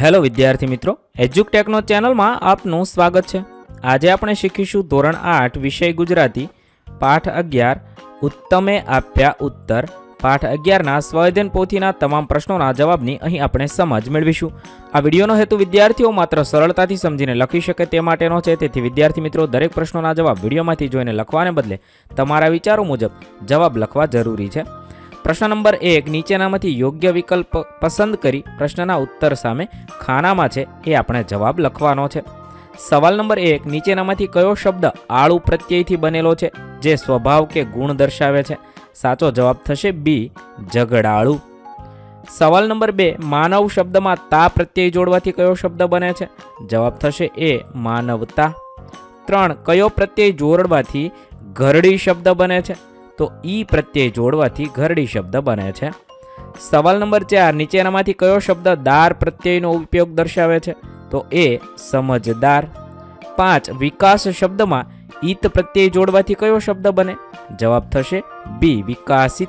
Hello વિદ્યાર્થી મિત્રો, એજ્યુકટેકનો ચેનલમાં આપનું સ્વાગત છે. આજે આપણે શીખીશું ધોરણ આઠ, વિષય ગુજરાતી, પાઠ અગિયાર, ઉત્તમે આપ્યા ઉત્તર. પાઠ અગિયારના સ્વઅધ્યયન પોથીના તમામ પ્રશ્નોના જવાબની અહીં આપણે સમજ મેળવીશું. આ વિડીયોનો હેતુ વિદ્યાર્થીઓ માત્ર સરળતાથી સમજીને લખી શકે તે માટેનો છે. તેથી વિદ્યાર્થી મિત્રો, દરેક પ્રશ્નોના જવાબ વિડીયોમાંથી જોઈને લખવાને બદલે તમારા વિચારો મુજબ જવાબ લખવા જરૂરી છે. પ્રશ્ન નંબર એક, નીચેનામાંથી યોગ્ય વિકલ્પ પસંદ કરી પ્રશ્નના ઉત્તર સામે ખાનામાં છે એ આપણે જવાબ લખવાનો છે. સવાલ નંબર એક, નીચેનામાંથી કયો શબ્દ આળુ પ્રત્યયથી બનેલો છે જે સ્વભાવ કે ગુણ દર્શાવે છે? સાચો જવાબ થશે બી, ઝઘડાળુ. સવાલ નંબર બે, માનવ શબ્દમાં તા પ્રત્યય જોડવાથી કયો શબ્દ બને છે? જવાબ થશે એ, માનવતા. ત્રણ, કયો પ્રત્યય જોડવાથી ઘરડી શબ્દ બને છે? તો ઈ પ્રત્યય જોડવાથી ઘરડી શબ્દ બને છે. સવાલ નંબર ચાર, નીચેનામાંથી કયો શબ્દ દાર પ્રત્યયનો ઉપયોગ દર્શાવે છે? તો એ સમજદાર. પાંચ, વિકાસ શબ્દમાં ઈત પ્રત્યય જોડવાથી કયો શબ્દ બને? જવાબ થશે બી, વિકાસિત.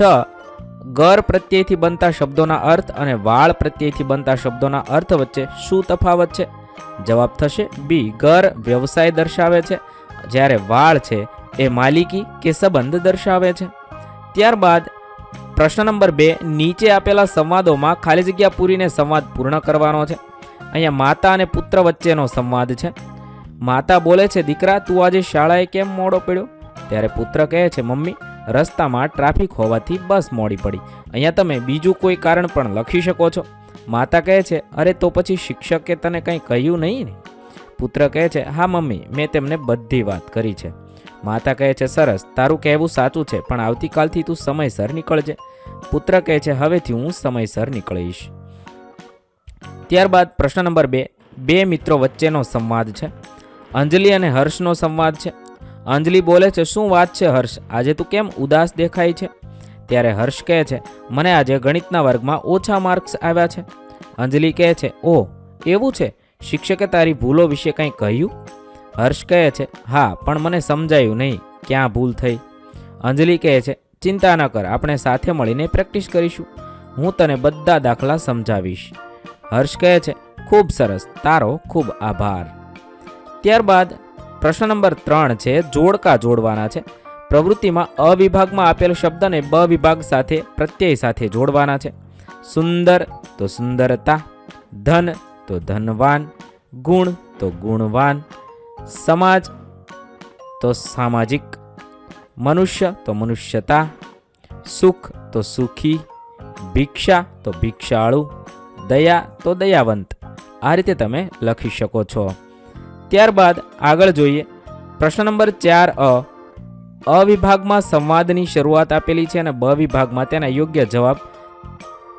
છ ગર પ્રત્યયથી બનતા શબ્દોના અર્થ અને વાળ પ્રત્યયથી બનતા શબ્દોના અર્થ વચ્ચે શું તફાવત છે? જવાબ થશે બી ગર વ્યવસાય દર્શાવે છે. જ્યારે વાળ છે એ માલિકી કે સંબંધ દર્શાવે છે. ત્યારબાદ પ્રશ્ન નંબર બે, નીચે આપેલા સંવાદોમાં ખાલી જગ્યા પૂરીને સંવાદ પૂર્ણ કરવાનો છે. અહીંયા માતા અને પુત્ર વચ્ચેનો સંવાદ છે. માતા બોલે છે, દીકરા, તું આજે શાળાએ કેમ મોડો પડ્યો? ત્યારે પુત્ર કહે છે, મમ્મી, રસ્તામાં ટ્રાફિક હોવાથી બસ મોડી પડી. અહીંયા તમે બીજું કોઈ કારણ પણ લખી શકો છો. માતા કહે છે, અરે, તો પછી શિક્ષકે તને કંઈ કહ્યું નહીં ને? પુત્ર કહે છે, હા, મમ્મી, મેં તેમને બધી વાત કરી છે. માતા કહે છે, સરસ, તારું કહેવું સાચું છે, પણ આવતીકાલથી તું સમયસર નીકળજે. પુત્ર કહે છે, હવેથી હું સમયસર નીકળીશ. ત્યારબાદ પ્રશ્ન નંબર બે બે મિત્રો વચ્ચેનો સંવાદ છે. અંજલિ અને હર્ષનો સંવાદ છે. અંજલિ બોલે છે, શું વાત છે હર્ષ? આજે તું કેમ ઉદાસ દેખાય છે? ત્યારે હર્ષ કહે છે, મને આજે ગણિતના વર્ગમાં ઓછા માર્ક્સ આવ્યા છે. અંજલિ કહે છે, ઓહ, એવું છે? શિક્ષકે તારી ભૂલો વિશે કંઈ કહ્યું? હર્ષ કહે છે, હા, પણ મને સમજાયું નહીં. ક્યાં ભૂલ થઈ? અંજલિ કહે છે, ચિંતા ન કર, આપણે સાથે મળીને પ્રેક્ટિસ કરીશું. હું તને બધા દાખલા સમજાવીશ. હર્ષ કહે છે, ખૂબ સરસ, તારો ખૂબ આભાર. ત્યારબાદ પ્રશ્ન નંબર ત્રણ છે, જોડકા જોડવાના છે. પ્રવૃત્તિમાં અ વિભાગમાં આપેલ શબ્દને બ વિભાગ સાથે પ્રત્યય સાથે જોડવાના છે. સુંદર તો સુંદરતા, ધન તો ધનવાન, ગુણ તો ગુણવાન સમાજ, તો સામાજિક. મનુષ્ય, તો મનુષ્યતા. સુખ, તો સુખી. ભિક્ષા, તો ભિક્ષાળુ. દયા, તો દયાવંત. આ રીતે તમે લખી શકો છો. ત્યારબાદ આગળ જોઈએ. પ્રશ્ન નંબર ચાર અ. અ વિભાગમાં સંવાદની શરૂઆત આપેલી છે અને બ વિભાગમાં તેના યોગ્ય જવાબ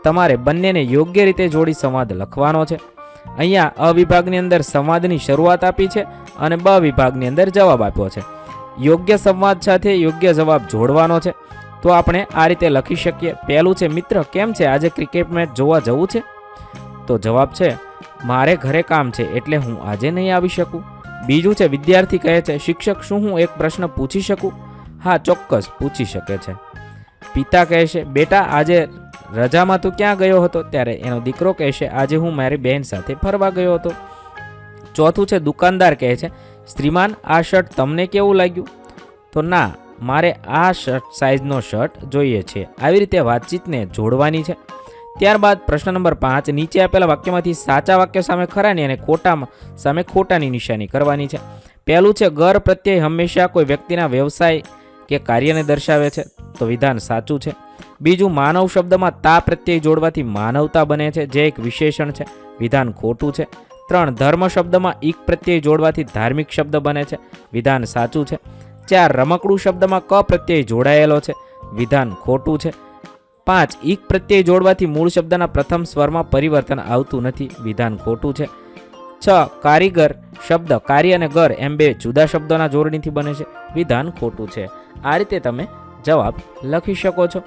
તમારે બંનેને યોગ્ય રીતે જોડી સંવાદ લખવાનો છે. અહીંયા અ વિભાગની અંદર સંવાદની શરૂઆત આપી છે અને બ વિભાગની અંદર જવાબ આપ્યો છે. યોગ્ય સંવાદ સાથે યોગ્ય જવાબ જોડવાનો છે. તો આપણે આ રીતે લખી શકીએ. પહેલું છે, મિત્ર, કેમ છે? આજે ક્રિકેટ મેચ જોવા જવું છે? તો જવાબ છે, મારે ઘરે કામ છે, એટલે હું આજે નહીં આવી શકું. બીજું છે, વિદ્યાર્થી કહે છે, શિક્ષક, શું હું એક પ્રશ્ન પૂછી શકું? હા, ચોક્કસ, પૂછી શકે છે. પિતા કહે છે, બેટા, આજે રજામાં તું ક્યાં ગયો હતો? ત્યારે એનો દીકરો કહેશે, આજે હું મારી બહેન સાથે ફરવા ગયો હતો. ચોથું છે, દુકાનદાર કહે છે શ્રીમાન આ શર્ટ તમને કેવું લાગ્યું? તો ના, મારે આ શર્ટ સાઇઝનો શર્ટ જોઈએ છે. આવી રીતે વાતચીતને જોડવાની છે. ત્યારબાદ પ્રશ્ન નંબર પાંચ, નીચે આપેલા વાક્યમાંથી સાચા વાક્ય સામે ખરાની અને ખોટામાં સામે ખોટાની નિશાની કરવાની છે. પહેલું છે ગર પ્રત્યય હંમેશા કોઈ વ્યક્તિના વ્યવસાય કે કાર્યને દર્શાવે છે. તો વિધાન સાચું છે. બીજું માનવ શબ્દમાં તા પ્રત્યય જોડવાથી માનવતા બને છે, જે એક વિશેષણ છે. વિધાન ખોટું છે. ત્રણ, ધર્મ શબ્દમાં ઈક પ્રત્યય જોડવાથી ધાર્મિક શબ્દ બને છે. વિધાન સાચું છે. ચાર, રમકડું શબ્દમાં ક પ્રત્યય જોડાયેલો છે. વિધાન ખોટું છે. પાંચ, ઈક પ્રત્યય જોડવાથી મૂળ શબ્દના પ્રથમ સ્વરમાં પરિવર્તન આવતું નથી. વિધાન ખોટું છે. છ, કારીગર શબ્દ, કાર્ય અને ગર એમ બે જુદા શબ્દોના જોડણીથી બને છે. વિધાન ખોટું છે. આ રીતે તમે જવાબ લખી શકો છો.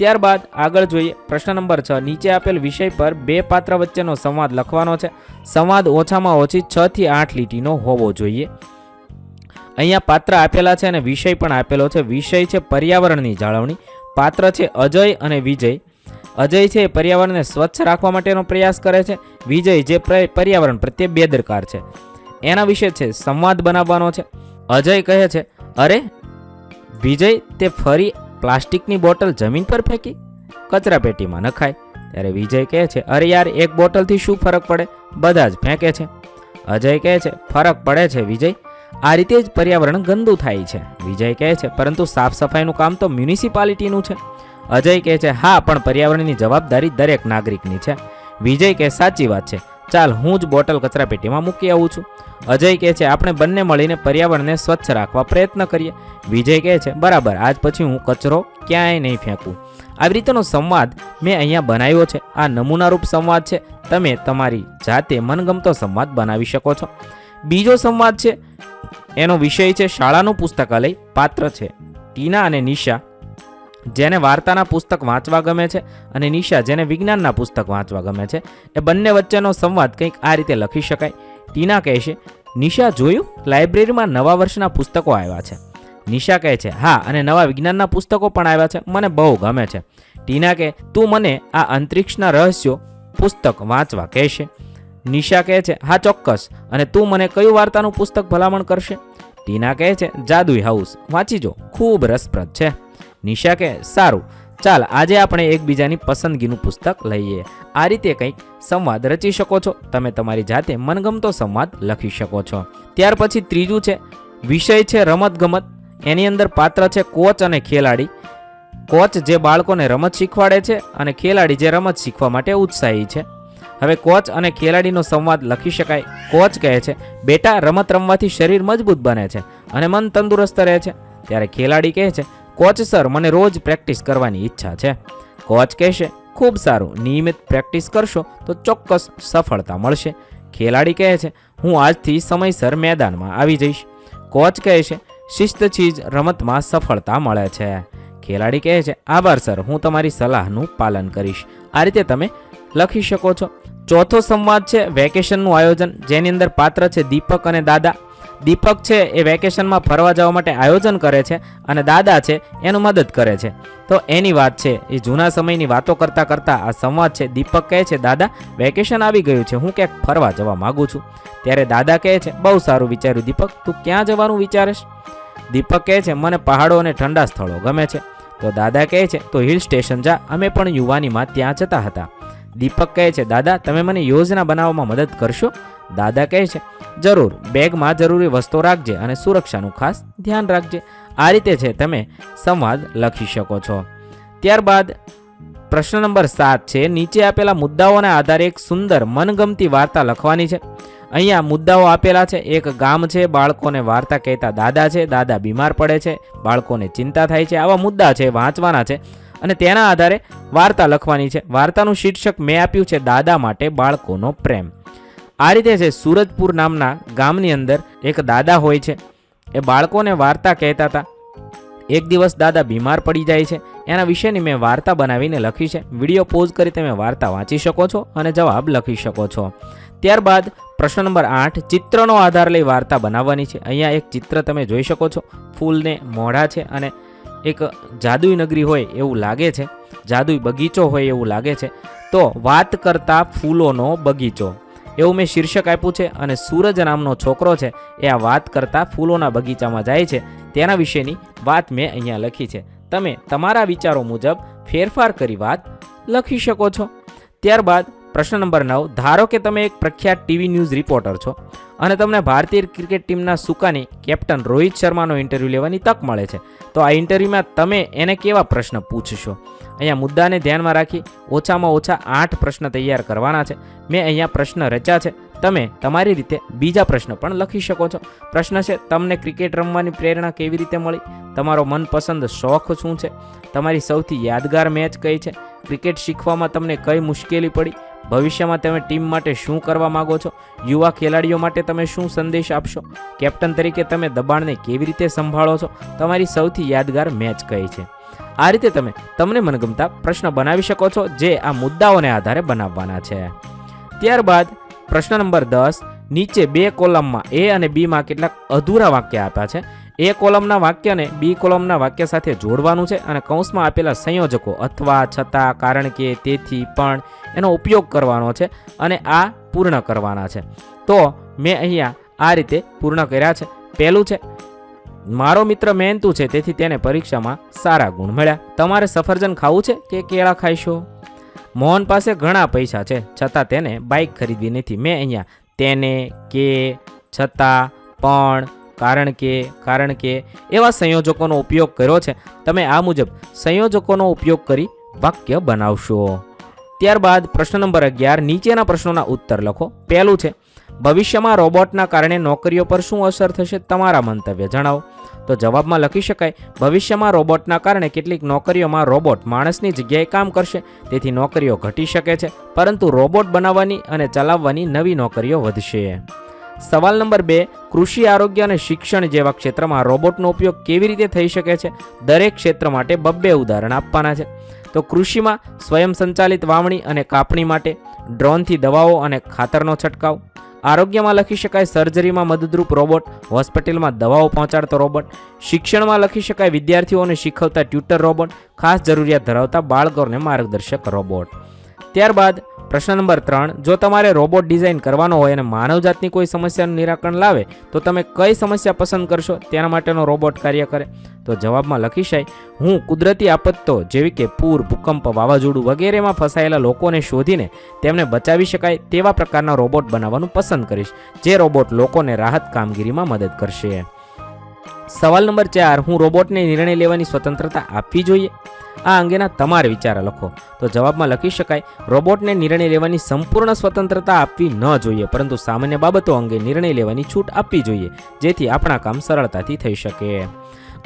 ત્યારબાદ આગળ જોઈએ પ્રશ્ન નંબર છ. નીચે આપેલ વિષય પર બે પાત્ર વચ્ચેનો સંવાદ લખવાનો છે. સંવાદ ઓછામાં ઓછી છ થી આઠ લીટીનો હોવો જોઈએ. અહીંયા પાત્ર આપેલા છે અને વિષય પણ આપેલો છે. વિષય છે પર્યાવરણની જાળવણી. પાત્ર છે અજય અને વિજય. અજય છે એ પર્યાવરણને સ્વચ્છ રાખવા માટેનો પ્રયાસ કરે છે. વિજય જે પર્યાવરણ પ્રત્યે બેદરકાર છે. એના વિશે છે સંવાદ બનાવવાનો છે. અજય કહે છે, અરે, વિજય તે ફરી પ્લાસ્ટિકની બોટલ જમીન પર ફેંકી, કચરા પેટીમાં નખાય. ત્યારે વિજય કહે છે, અરે યાર, એક બોટલથી શું ફરક પડે? બધા જ ફેંકે છે. અજય કહે છે, ફરક પડે છે, વિજય. આ રીતે જ પર્યાવરણ ગંદુ થાય છે. વિજય કહે છે, પરંતુ સાફ સફાઈનું કામ તો મ્યુનિસિપાલિટીનું છે. અજય કહે છે, હા, પણ પર્યાવરણની જવાબદારી દરેક નાગરિકની છે. વિજય કહે, સાચી વાત છે. ચાલ હું જ બોટલ કચરા પેટીમાં મૂકી આવું છું. અજય કહે છે, આપણે બંને મળીને પર્યાવરણને સ્વચ્છ રાખવા પ્રયત્ન કરીએ. વિજય કહે છે, બરાબર, આજ પછી હું કચરો ક્યાંય નહીં ફેંકું. આવી રીતેનો સંવાદ મેં અહીંયા બનાવ્યો છે. આ નમૂનારૂપ સંવાદ છે. તમે તમારી જાતે મનગમતો સંવાદ બનાવી શકો છો. બીજો સંવાદ છે, એનો વિષય છે, શાળાનું પુસ્તકાલય પાત્ર છે. ટીના અને નિશા જેને વાર્તાના પુસ્તક વાંચવા ગમે છે અને નિશા જેને વિજ્ઞાનના પુસ્તક વાંચવા ગમે છે, એ બંને વચ્ચેનો સંવાદ કંઈક આ રીતે લખી શકાય. ટીના કહે છે, નિશા જોયું? લાઇબ્રેરીમાં નવા વર્ષના પુસ્તકો આવ્યા છે. નિશા કહે છે, હા, અને નવા વિજ્ઞાનના પુસ્તકો પણ આવ્યા છે. મને બહુ ગમે છે. ટીના કહે, તું મને આ અંતરિક્ષના રહસ્યો પુસ્તક વાંચવા કહેશે. નિશા કહે છે, હા, ચોક્કસ. અને તું મને કયું વાર્તાનું પુસ્તક ભલામણ કરશે? ટીના કહે છે, જાદુઈ હાઉસ. વાંચી જો. ખૂબ રસપ્રદ છે. નિશા કહે સારું, ચાલ, આજે આપણે એકબીજાની પસંદગીનું પુસ્તક લઈએ. આ રીતે કંઈક સંવાદ રચી શકો છો. તમે તમારી જાતે મનગમતો સંવાદ લખી શકો છો. ત્યાર પછી ત્રીજું છે, વિષય છે રમતગમત. એની અંદર પાત્ર છે કોચ અને ખેલાડી. કોચ જે બાળકોને રમત શીખવાડે છે અને ખેલાડી જે રમત શીખવા માટે ઉત્સાહી છે. હવે કોચ અને ખેલાડીનો સંવાદ લખી શકાય. કોચ કહે છે, બેટા, રમત રમવાથી શરીર મજબૂત બને છે અને મન તંદુરસ્ત રહે છે. ત્યારે ખેલાડી કહે છે કોચ સર મને રોજ પ્રેક્ટિસ કરવાની ઈચ્છા છે. કોચ કહેશે, ખૂબ સારું, નિયમિત પ્રેક્ટિસ કરશો તો ચોક્કસ સફળતા મળશે. ખેલાડી કહે છે, હું આજથી સમયસર મેદાનમાં આવી જઈશ. કોચ કહે છે શિસ્તથી જ રમતમાં સફળતા મળે છે. ખેલાડી કહે છે, આભાર સર, હું તમારી સલાહનું પાલન કરીશ. આ રીતે તમે લખી શકો છો. ચોથો સંવાદ છે વેકેશનનું આયોજન, જેની અંદર પાત્ર છે દીપક અને દાદા. દીપક છે એ વેકેશનમાં ફરવા જવા માટે આયોજન કરે છે અને દાદા છે એનું મદદ કરે છે. તો એની વાત છે, એ જૂના સમયની વાતો કરતાં કરતાં આ સંવાદ છે, દીપક કહે છે, દાદા, વેકેશન આવી ગયું છે, હું ક્યાંક ફરવા જવા માગું છું. ત્યારે દાદા કહે છે, બહુ સારું વિચાર્યું દીપક, તું ક્યાં જવાનું વિચારેશ? દીપક કહે છે, મને પહાડો અને ઠંડા સ્થળો ગમે છે. તો દાદા કહે છે, તો હિલ સ્ટેશન જા, અમે પણ યુવાનીમાં ત્યાં જતા હતા. દીપક કહે છે, દાદા, તમે મને યોજના બનાવવામાં મદદ કરશો? દાદા કહે છે, જરૂર, બેગમાં જરૂરી વસ્તુઓ રાખજે અને સુરક્ષાનું ખાસ ધ્યાન રાખજે. આ રીતે છે તમે સંવાદ લખી શકો છો. ત્યારબાદ પ્રશ્ન નંબર સાત છે, નીચે આપેલા મુદ્દાઓના આધારે એક સુંદર મનગમતી વાર્તા લખવાની છે. અહીંયા મુદ્દાઓ આપેલા છે, એક ગામ છે, બાળકોને વાર્તા કહેતા દાદા છે, દાદા બીમાર પડે છે, બાળકોને ચિંતા થાય છે, આવા મુદ્દા છે, વાંચવાના છે અને તેના આધારે વાર્તા લખવાની છે. વાર્તાનું શીર્ષક મેં આપ્યું છે, દાદા માટે બાળકોનો પ્રેમ. આ રીતે છે સુરજપુર નામના ગામની અંદર એક દાદા હોય છે, એ બાળકોને વાર્તા કહેતા હતા. એક દિવસ દાદા બીમાર પડી જાય છે, એના વિશેની મેં વાર્તા બનાવીને લખી છે. વીડિયો પોઝ કરી તમે વાર્તા વાંચી શકો છો અને જવાબ લખી શકો છો. ત્યારબાદ પ્રશ્ન નંબર આઠ, ચિત્રનો આધાર લઈ વાર્તા બનાવવાની છે. અહીંયા એક ચિત્ર તમે જોઈ શકો છો. ફૂલને મોઢા છે અને એક જાદુઈ નગરી હોય એવું લાગે છે. જાદુઈ બગીચો હોય એવું લાગે છે. તો વાત કરતા ફૂલોનો બગીચો. એવું મેં શીર્ષક આપ્યું છે અને સૂરજ નામનો છોકરો છે એ આ વાત કરતા ફૂલોના બગીચામાં જાય છે. તેના વિશેની વાત મેં અહીંયા લખી છે. તમે તમારા વિચારો મુજબ ફેરફાર કરી વાત લખી શકો છો. ત્યારબાદ પ્રશ્ન નંબર નવ, ધારો કે તમે એક પ્રખ્યાત ટીવી ન્યૂઝ રિપોર્ટર છો અને તમને ભારતીય ક્રિકેટ ટીમના સુકાની કેપ્ટન રોહિત શર્માનો ઇન્ટરવ્યૂ લેવાની તક મળે છે, તો આ ઇન્ટરવ્યૂમાં તમે એને કેવા પ્રશ્ન પૂછશો? અહીંયા મુદ્દાને ધ્યાનમાં રાખી ઓછામાં ઓછા આઠ પ્રશ્ન તૈયાર કરવાના છે. મેં અહીંયા પ્રશ્ન રચ્યા છે. તમે તમારી રીતે બીજા પ્રશ્ન પણ લખી શકો છો. પ્રશ્ન છે, તમને ક્રિકેટ રમવાની પ્રેરણા કેવી રીતે મળી? તમારો મનપસંદ શોખ શું છે? તમારી સૌથી યાદગાર મેચ કઈ છે? ક્રિકેટ શીખવામાં તમને કઈ મુશ્કેલી પડી? ભવિષ્યમાં તમે ટીમ માટે શું કરવા માગો છો? યુવા ખેલાડીઓ માટે તમે શું સંદેશ આપશો? કેપ્ટન તરીકે તમે દબાણને કેવી રીતે સંભાળો છો? તમારી સૌથી યાદગાર મેચ કઈ છે? આ રીતે તમે તમને મનગમતા પ્રશ્ન બનાવી શકો છો, જે આ મુદ્દાઓને આધારે બનાવવાના છે. ત્યારબાદ, પ્રશ્ન નંબર દસ, નીચે બે કોલમમાં એ અને બીમાં કેટલાક અધૂરા વાક્ય આપ્યા છે. એ કોલમના વાક્યને બી કોલમના વાક્ય સાથે જોડવાનું છે અને કૌંસમાં આપેલા સંયોજકો અથવા છતાં, કારણ કે, તેથી, પણ એનો ઉપયોગ કરવાનો છે અને આ પૂર્ણ કરવાના છે. તો મેં અહીંયા આ રીતે પૂર્ણ કર્યા છે. પહેલું છે, મારો મિત્ર મહેનતુ છે, તેથી તેને પરીક્ષામાં સારા ગુણ મળ્યા. તમારે સફરજન ખાવું છે કે કેળા ખાઈશો? મોહન પાસે ઘણા પૈસા છે, છતાં તેને બાઇક ખરીદવી નથી. મેં અહીંયા તેને, કે, છતાં, પણ કારણ કે કારણ કે એવા સંયોજકોનો ઉપયોગ કર્યો છે. તમે આ મુજબ સંયોજકોનો ઉપયોગ કરી વાક્ય બનાવશો. ત્યારબાદ પ્રશ્ન નંબર અગિયાર, નીચેના પ્રશ્નોના ઉત્તર લખો. પહેલું છે, ભવિષ્યમાં રોબોટના કારણે નોકરીઓ પર શું અસર થશે તમારા મંતવ્ય જણાવો. તો જવાબમાં લખી શકાય, ભવિષ્યમાં રોબોટના કારણે કેટલીક નોકરીઓમાં રોબોટ માણસની જગ્યાએ કામ કરશે, તેથી નોકરીઓ ઘટી શકે છે, પરંતુ રોબોટ બનાવવાની અને ચલાવવાની નવી નોકરીઓ વધશે. સવાલ નંબર બે, કૃષિ આરોગ્ય અને શિક્ષણ જેવા ક્ષેત્રમાં રોબોટનો ઉપયોગ કેવી રીતે થઈ શકે છે? દરેક ક્ષેત્ર માટે બબ્બે ઉદાહરણ આપવાના છે. તો કૃષિમાં સ્વયં સંચાલિત વાવણી અને કાપણી માટે ડ્રોનથી દવાઓ અને ખાતરનો છંટકાવ. આરોગ્યમાં લખી શકાય સર્જરીમાં મદદરૂપ રોબોટ, હોસ્પિટલમાં દવાઓ પહોંચાડતો રોબોટ, શિક્ષણમાં લખી શકાય વિદ્યાર્થીઓને શીખવતા ટ્યુટર રોબોટ, ખાસ જરૂરિયાત ધરાવતા બાળકોને માર્ગદર્શક રોબોટ. ત્યારબાદ પ્રશ્ન નંબર ત્રણ, જો તમારે રોબોટ ડિઝાઇન કરવાનો હોય અને માનવજાતની કોઈ સમસ્યાનું નિરાકરણ લાવે, તો તમે કઈ સમસ્યા પસંદ કરશો તેના માટેનો રોબોટ કાર્ય કરે. તો જવાબમાં લખી શકાય, હું કુદરતી આપત્તો જેવી કે પૂર, ભૂકંપ, વાવાઝોડું વગેરેમાં ફસાયેલા લોકોને શોધીને તેમને બચાવી શકાય તેવા પ્રકારના રોબોટ બનાવવાનું પસંદ કરીશ, જે રોબોટ લોકોને રાહત કામગીરીમાં મદદ કરશે. સવાલ નંબર ચાર, હું રોબોટને નિર્ણય લેવાની સ્વતંત્રતા આપવી જોઈએ? આ અંગેના તમારે વિચાર લખો. તો જવાબમાં લખી શકાય, રોબોટને નિર્ણય લેવાની સંપૂર્ણ સ્વતંત્રતા આપવી ન જોઈએ, પરંતુ સામાન્ય બાબતો અંગે નિર્ણય લેવાની છૂટ આપવી જોઈએ, જેથી આપણા કામ સરળતાથી થઈ શકે.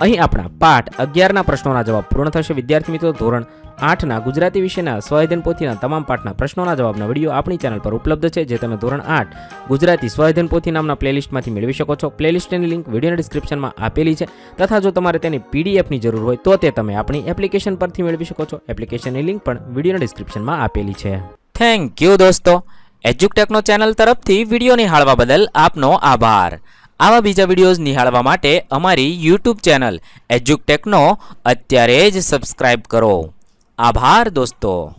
અહીં આપણા પાઠ અગિયારના પ્રશ્નોના જવાબ પૂર્ણ થશે. વિદ્યાર્થી મિત્રો, ધોરણ આઠના ગુજરાતી વિષયના સ્વયધન પોથીના તમામ પાઠના પ્રશ્નોના જવાબના વીડિયો આપણી ચેનલ પર ઉપલબ્ધ છે, જે તમે ધોરણ આઠ ગુજરાતી સ્વયધન પોથી નામના પ્લેલિસ્ટમાંથી મેળવી શકો છો. પ્લેલિસ્ટની લિંક વિડીયોના ડિસ્ક્રિપ્શનમાં આપેલી છે. તથા જો તમારે તેની પીડીએફની જરૂર હોય, તો તે તમે આપણી એપ્લિકેશન પરથી મેળવી શકો છો. એપ્લિકેશનની લિંક પણ વિડીયોના ડિસ્ક્રિપ્શનમાં આપેલી છે. થેન્ક યુ દોસ્તો. એજ્યુકટેકનો ચેનલ તરફથી વીડિયો નિહાળવા બદલ આપનો આભાર. આવા બીજા વિડીયોઝ નિહાળવા માટે અમારી યુટ્યુબ ચેનલ એજ્યુકટેકનો અત્યારે જ સબસ્ક્રાઇબ કરો. આભાર દોસ્તો.